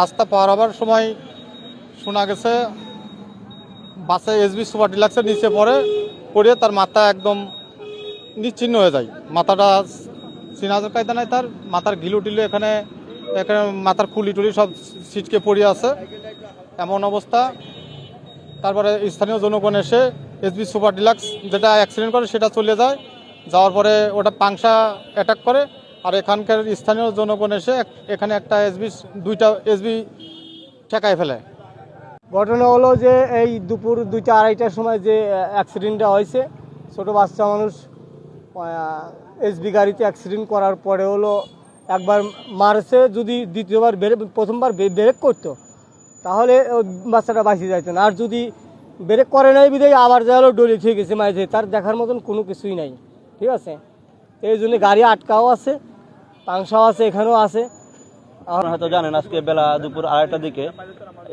রাস্তা পার হবার সময় শোনা গেছে, বাসে এসবি সুপার ডিলাক্সের নিচে পড়ে পড়ে তার মাথা একদম নিশ্চিন্ন হয়ে যায়। মাথাটা সিনাজের কায়দা নাই তার, মাথার গিলু টিলু এখানে এখানে মাথার খুলি টুলি সব ছিটকে পড়ে আছে। এমন অবস্থা। তারপরে স্থানীয় জনগণ এসে এসবি সুপার ডিলাক্স যেটা অ্যাক্সিডেন্ট করে সেটা চলে যায়। যাওয়ার পরে ওটা পাংশা অ্যাটাক করে। আর এখানকার স্থানীয় জনগণ এসে এখানে একটা এসবি দুইটা এসবি ঠেকায় ফেলে। ঘটনা হলো যে এই দুপুর দুইটা আড়াইটার সময় যে অ্যাক্সিডেন্টটা হয়েছে, ছোট বাচ্চা মানুষ এসবি গাড়িতে অ্যাক্সিডেন্ট করার পরে হলো একবার মারছে, যদি দ্বিতীয়বার ব্রেক প্রথমবার ব্রেক করতো, তাহলে বাচ্চাটা বাঁচিয়ে যাইতো না। আর যদি ব্রেক করে নাই বিধায় আবার যা হলো ডলি ঠিক গেছে মাঝে, তার দেখার মতন কোনো কিছুই নাই। ঠিক আছে? এই জন্য গাড়ি আটকাও আছে। পাংসাও আছে, এখানেও আছে। আপনারা হয়তো জানেন, আজকে বেলা দুপুর আড়াইটার দিকে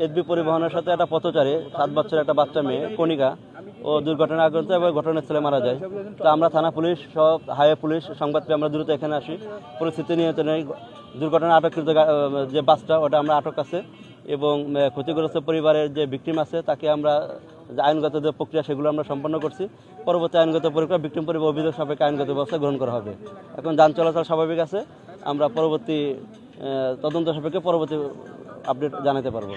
এসবি পরিবহনের সাথে একটা পথচারী, সাত বছরের একটা বাচ্চা মেয়ে, কণিকা, ও দুর্ঘটনা আগ্রস্ত এবং ঘটনাস্থলে মারা যায়। তো আমরা থানা পুলিশ, সব হাইওয়ে পুলিশ, সংবাদ পেয়ে আমরা দ্রুত এখানে আসি। পরিস্থিতি নিয়ন্ত্রণে দুর্ঘটনা আটককৃত যে বাসটা, ওটা আমরা আটক আছে। এবং ক্ষতিগ্রস্ত পরিবারের যে বিক্রিম আছে, তাকে আমরা আইনগত যে প্রক্রিয়া, সেগুলো আমরা সম্পন্ন করছি। পরবর্তী আইনগত প্রক্রিয়া বিক্রিম পরিবার অভিযোগ সাপেক্ষে আইনগত ব্যবস্থা গ্রহণ করা হবে। এখন যান চলাচল স্বাভাবিক আছে। আমরা পরবর্তী তদন্ত সাপেক্ষে পরবর্তী আপডেট জানাতে পারব।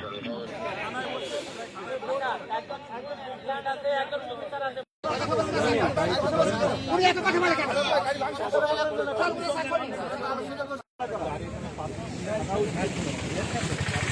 কথা